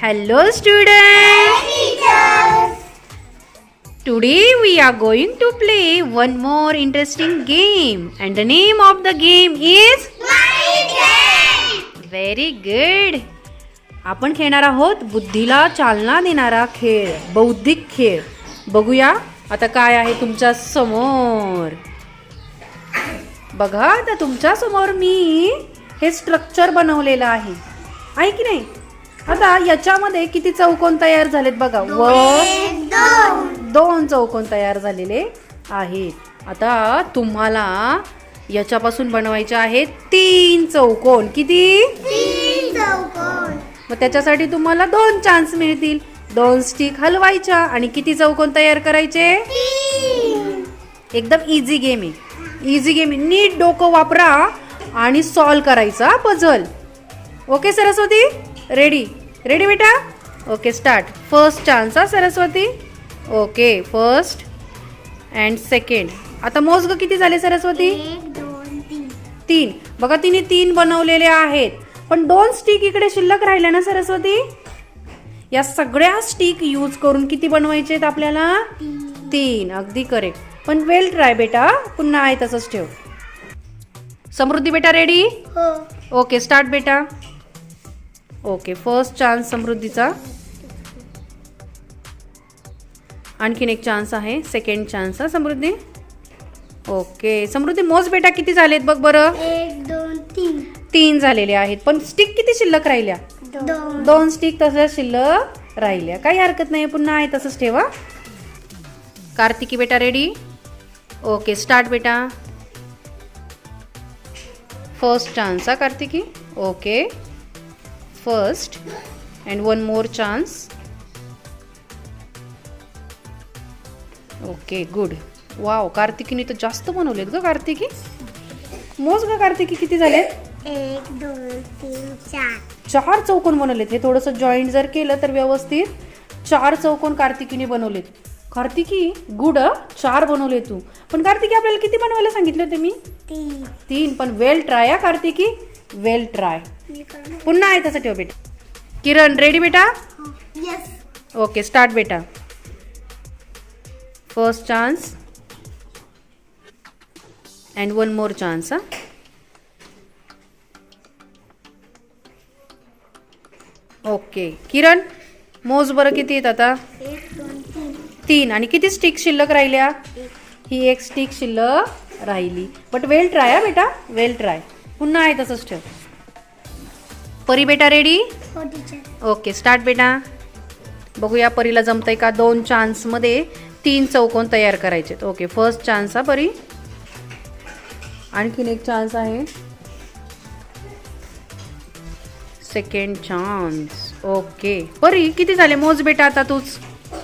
Hello students! Today we are going to play one more interesting game and the name of the game is Very good. आपण खेळणार आहोत बुद्धीला चालना देणारा खेळ बौद्धिक खेळ बघूया आता काय आहे तुमच्यासमोर बघा आता तुमच्यासमोर मी हे स्ट्रक्चर बनवलेलं आहे. आहे की नाही? आता याच्यामध्ये किती चौकोन तयार झालेत बघा. वन दोन. चौकोन तयार झालेले आहेत. आता तुम्हाला याच्यापासून बनवायचे आहेत तीन चौकोन. किती? मग त्याच्यासाठी तुम्हाला दोन चान्स मिळतील. दोन स्टिक हलवायच्या आणि किती चौकोन तयार करायचे? एकदम इझी गेम आहे. इझी गेम नीट डोकं वापरा आणि सॉल्व करायचा puzzle okay Saraswati? Ready ready बेटा? ओके स्टार्ट फर्स्ट चान्स हा Saraswati? Okay first and second आता मोज ग किती झाले सरस्वती? तीन. बघा तिने तीन बनवलेले आहेत. पण दोन स्टिक इकडे शिल्लक राहिल्या ना सरस्वती? या सगळ्या स्टिक यूज करून किती बनवायचे आहेत आपल्याला? तीन. अगदी करेक्ट पण वेल ट्राय बेटा. पुन्हा आहे तसंच ठेव. समृद्धी बेटा रेडी ओके स्टार्ट बेटा. ओके फर्स्ट चान्स समृद्धीचा. आणखीन एक चान्स आहे. सेकंड चान्स हा समृद्धी. ओके समृद्धी मोज बेटा किती झालेत बघ बरं. एक दोन तीन. तीन झालेले आहेत. पण स्टिक किती शिल्लक राहिल्या? दोन. दोन स्टिक तसंच शिल्लक राहिल्या. काही हरकत नाही पुन्हा आहे तसंच ठेवा. कार्तिकी बेटा रेडी ओके स्टार्ट बेटा. फर्स्ट चान्स हा Kartiki? Okay first and one more chance okay good wow कार्तिकीने तर जास्त बनवलेत ग कार्तिकी. मोज ग कार्तिकी किती झालेत एक दोन तीन चार. चार चौकोन बनवलेत. हे थोडंसं जॉईंट जर केलं तर व्यवस्थित चार चौकोन कार्तिकीने बनवलेत. कार्तिकी गुड चार बनवले तू. पण कार्तिकी आपल्याला किती बनवायला सांगितले होते मी? तीन. पण वेल ट्राय हा कार्तिकी. वेल ट्राय पुन्हा आहे तसं ठेव बेटा. किरण रेडी बेटा? ओके स्टार्ट बेटा. First chance and one more chance हा. ओके किरण मोज बरं किती येत आता? तीन. आणि किती स्टिक शिल्लक राहिल्या? ही एक स्टिक शिल्लक राहिली. बट वेल ट्राय हा बेटा वेल ट्राय पुन्हा आहे तसंच ठेव. परी बेटा रेडी ओके स्टार्ट बेटा. बघूया परीला जमतंय का? दोन चान्समध्ये तीन चौकोन तयार करायचे ओके फर्स्ट चान्स हा परी. आणखीन एक चान्स आहे. सेकंड चान्स ओके परी किती झाले? मोज बेटा आता तूच.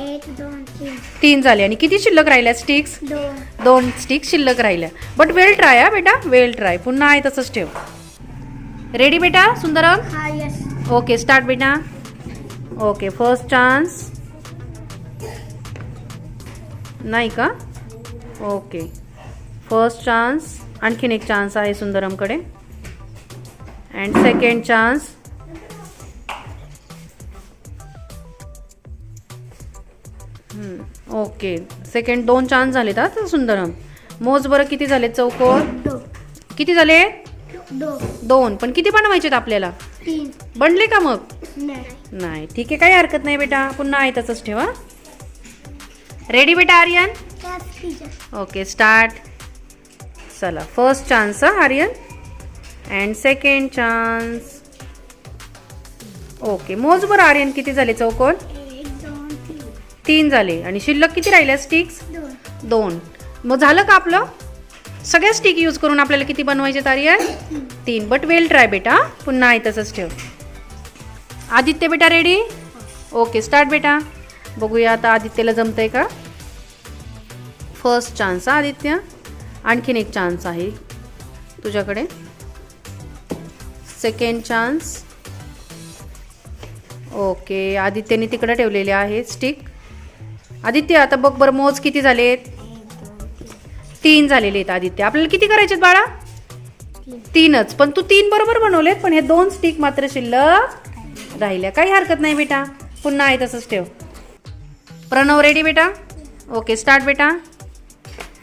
एक दोन तीन. तीन झाले. आणि किती शिल्लक राहिल्या? स्टिक्स दोन. दोन स्टिक शिल्लक राहिल्या. बट वेल ट्राय हा बेटा वेल ट्राय पुन्हा आहे तसंच ठेव. रेडी बेटा सुंदरम? हा यस ओके स्टार्ट बेटा. ओके फर्स्ट चान्स नाही का? ओके फर्स्ट चान्स आणखीन एक चान्स आहे सुंदरमकडे. And second chance okay. Second दोन चान्स झालेत हा सुंदरम. मोज बरं किती झालेत चौकोन दो. किती झाले? दोन. पण किती बनवायचेत आपल्याला? तीन. बनले का मग? नाही. नाही. ठीक आहे काही हरकत नाही बेटा. पुन्हा आहे तसंच ठेवा रेडी बेटा आर्यन? ओके स्टार्ट चला फर्स्ट चान्स हा Aryan. And second chance okay मोज बरं आर्यन. किती झाले चौकोन तीन झाले. आणि शिल्लक किती राहिल्या स्टिक्स दोन. मग झालं का आपलं? सगळ्या स्टिक यूज करून आपल्याला किती बनवायचे आर्यन तीन. बट वेल ट्राय बेटा. पुन्हा आहे तसंच ठेव. आदित्य बेटा रेडी ओके स्टार्ट बेटा. बघूया आता आदित्यला जमतंय का? फर्स्ट चान्स हा आदित्य. आणखीन एक चान्स आहे. तुझ्याकडे. सेकंड चान्स ओके आदित्यने तिकडे ठेवलेले आहे स्टिक आदित्य आता बघ बरं मोज किती झालेत? तीन झालेले आहेत आदित्य. आपल्याला किती करायचे बाळा? तीन. तीनच. पण तू तीन बरोबर बनवलेत पण हे दोन स्टिक मात्र शिल्लक राहिल्या. काही हरकत नाही बेटा. पुन्हा आहे तसंच ठेव. प्रणव रेडी बेटा? ओके स्टार्ट बेटा.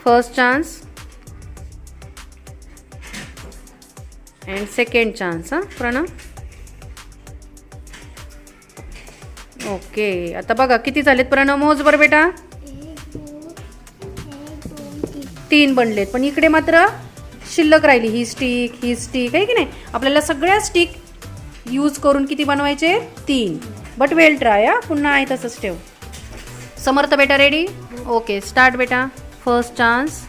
First chance and second chance हां प्रणव? ओके. आता बघा किती झालेत प्रणव मोज बरं बेटा. तीन तीन बनलेत. पण इकडे मात्र शिल्लक राहिली. ही स्टिक ही स्टिक आहे की नाही? आपल्याला सगळ्या स्टिक यूज करून किती बनवायचे? तीन. बट वेल ट्राय हा. पुन्हा आहे तसंच ठेव. समर्थ बेटा रेडी ओके स्टार्ट बेटा. First chance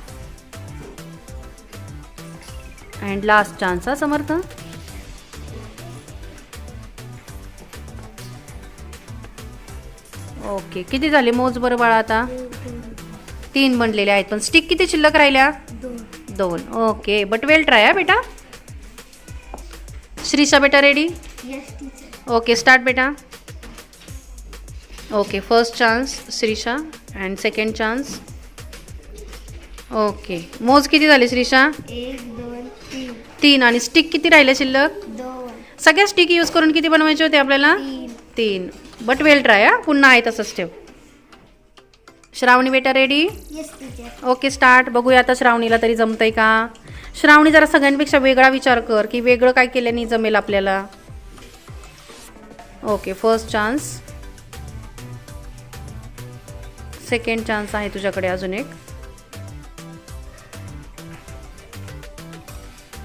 and last chance हा समर्थ? ओके. किती झाले मोज बरं बाळा आता? तीन बनलेले आहेत. पण स्टिक किती शिल्लक राहिल्या? दोन. दोन ओके. बट वेल ट्राय हा बेटा. श्रीषा बेटा रेडी ओके स्टार्ट बेटा. Okay first chance Shrisha. And second chance okay. मोज किती झाले श्रीषा? दोन तीन. तीन. आणि स्टिक किती राहिले शिल्लक? दोन. सगळ्या स्टिक यूज करून किती बनवायचे होते आपल्याला? तीन. बट वेल ट्राय हा? पुन्हा आहे तसंच ठेव. श्रावणी बेटा ready yes teacher okay start बघूया आता श्रावणीला तरी जमतंय का? श्रावणी जरा सगळ्यांपेक्षा वेगळा विचार कर की वेगळं काय केल्याने जमेल आपल्याला? Okay first chance second chance आहे तुझ्याकडे अजून एक.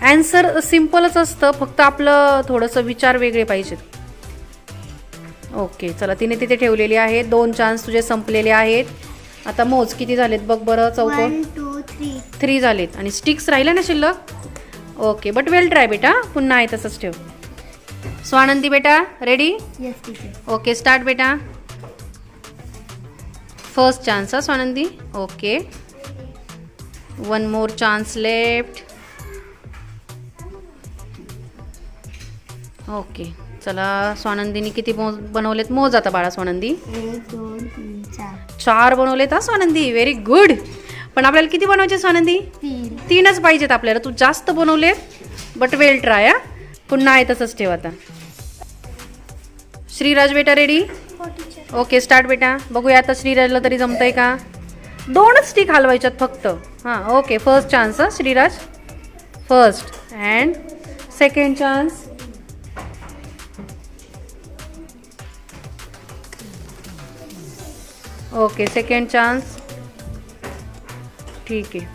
ॲन्सर सिम्पलच असतं फक्त आपलं थोडंसं विचार वेगळे पाहिजेत. ओके चला तिने तिथे ठेवलेली आहे दोन चान्स तुझे संपलेले आहेत. आता मोज किती झालेत बघ बरं चौकोन. टू थ्री थ्री झालेत. आणि स्टिक्स राहिल्या ना शिल्लक? ओके बट वेल ट्राय बेटा. पुन्हा आहे तसंच ठेव. स्वानंदी बेटा रेडी ओके स्टार्ट बेटा. फर्स्ट चान्स हा Swanandi? Okay. One more chance left okay. चला स्वानंदीने किती मोज बनवलेत? मोज आता बाळा स्वानंदी. एक दोन तीन चार चार बनवलेत हा स्वानंदी. व्हेरी गुड पण आपल्याला किती बनवायचे स्वानंदी? तीन. तीनच पाहिजेत आपल्याला. तू जास्त बनवले बट वेल ट्राय हा. पुन्हा आहे तसंच ठेव आता. श्रीराज बेटा रेडी ओके स्टार्ट बेटा. बघूया आता श्रीराजला तरी जमतंय का? दोनच स्टिक हलवायच्यात फक्त. हां ओके फर्स्ट चान्स हां Shriraj. First and second chance okay second chance ठीक आहे.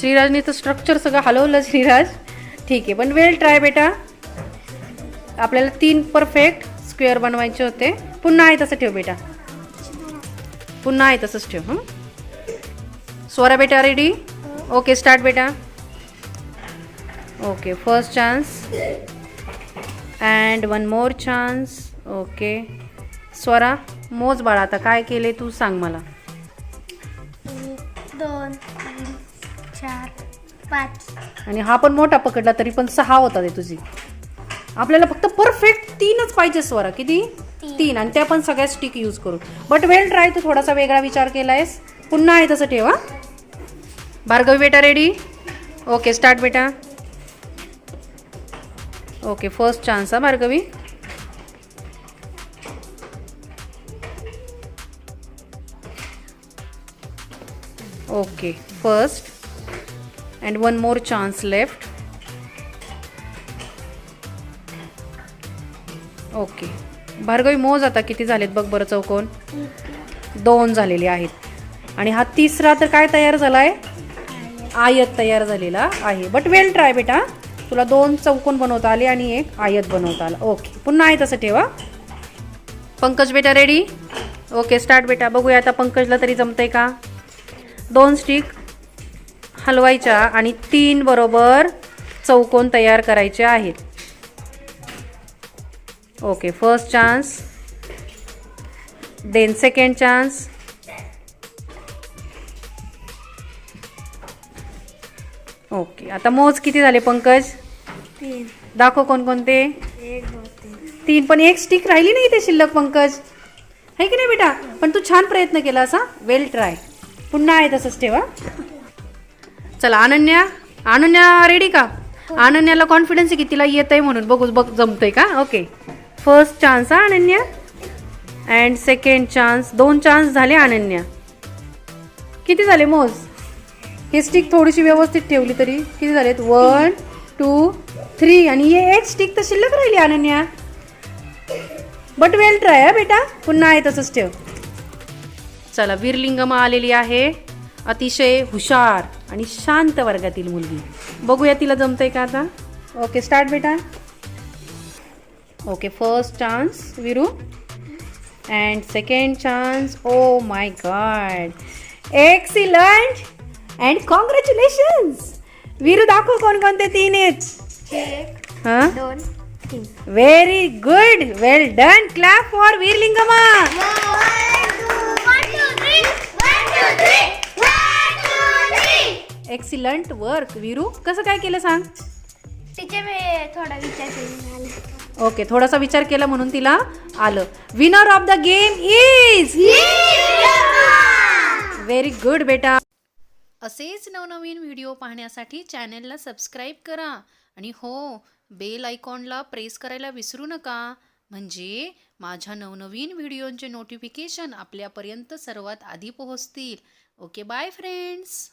श्रीराजने तर स्ट्रक्चर सगळं हलवलं श्रीराज. ठीक आहे पण वेल ट्राय बेटा. आपल्याला तीन परफेक्ट स्क्वेअर बनवायचे होते. पुन्हा आहे तसं ठेव बेटा. पुन्हा आहे तसंच ठेव हं. स्वरा बेटा रेडी ओके स्टार्ट बेटा. Okay first chance and one more chance okay. Swara मोज बाळा आता काय केले तू सांग मला. एक दोन तीन चार पाच. आणि हा पण मोठा पकडला तरी पण सहा होता ते तुझी. आपल्याला फक्त परफेक्ट तीनच पाहिजे स्वरा किती? तीन. आणि त्या पण सगळ्या स्टिक यूज करू बट वेल ट्राय तू थोडासा वेगळा विचार केलायस. पुन्हा आहे तसं ठेवा भार्गवी बेटा रेडी ओके स्टार्ट बेटा. ओके फर्स्ट चान्स हा Bhargavi. Okay first and one more chance left. Okay Bhargavi मोज आता किती झालेत बघ बरं चौकोन. दोन झालेले आहेत. आणि हा तिसरा तर काय तयार झाला आहे आयत तयार झालेला आहे. बट वेल ट्राय बेटा. तुला दोन चौकोन बनवता आले आणि एक आयत बनवता आला. ओके पुन्हा आहे तसं ठेवा. पंकज बेटा रेडी ओके स्टार्ट बेटा. बघूया आता पंकजला तरी जमतंय का? दोन स्टिक हलवायच्या आणि तीन बरोबर चौकोन तयार करायचे आहेत. Okay first chance then second chance okay आता मोज किती झाले पंकज? तीन. दाखव कोणकोणते? एक दोन तीन. तीन पण एक स्टिक राहिली नाही ते शिल्लक पंकज. आहे की नाही बेटा? पण तू छान प्रयत्न केला असा वेल ट्राय पुन्हा आहे तसंच ठेवा. चला अनन्या अनन्या रेडी का? अनन्याला कॉन्फिडन्स आहे की तिला येत आहे म्हणून? बघू बघ जमतंय का? ओके फर्स्ट चान्स हा अनन्या. अँड सेकंड चान्स दोन चान्स झाले अनन्या. किती झाले मोज? ही स्टिक थोडीशी व्यवस्थित ठेवली तरी किती झालेत? वन टू थ्री आणि हे एक स्टिक तर शिल्लक राहिली अनन्या. बट वेल ट्राय हा बेटा. पुन्हा आहे तसंच ठेव. चला वीरलिंगमा आलेली आहे. अतिशय हुशार आणि शांत वर्गातील मुलगी. बघूया तिला जमतंय का आता? ओके स्टार्ट बेटा. Okay first chance Viru. And second chance oh my god excellent and congratulations Viru दाखव कोणकोणते तीन आहेत. हां तीन very good well done clap for Veeralingama excellent work Viru कसं काय केलं सांग? तिचे मी थोडा विचार करून आले ओके थोडासा विचार केला म्हणून तिला आलं. Winner of the game is very good बेटा. असेच नवनवीन व्हिडिओ पाहण्यासाठी चॅनलला सबस्क्राईब करा. आणि हो बेल आयकॉनला प्रेस करायला विसरू नका. म्हणजे माझ्या नवनवीन व्हिडिओंचे नोटिफिकेशन आपल्यापर्यंत सर्वात आधी पोहोचतील. Okay bye friends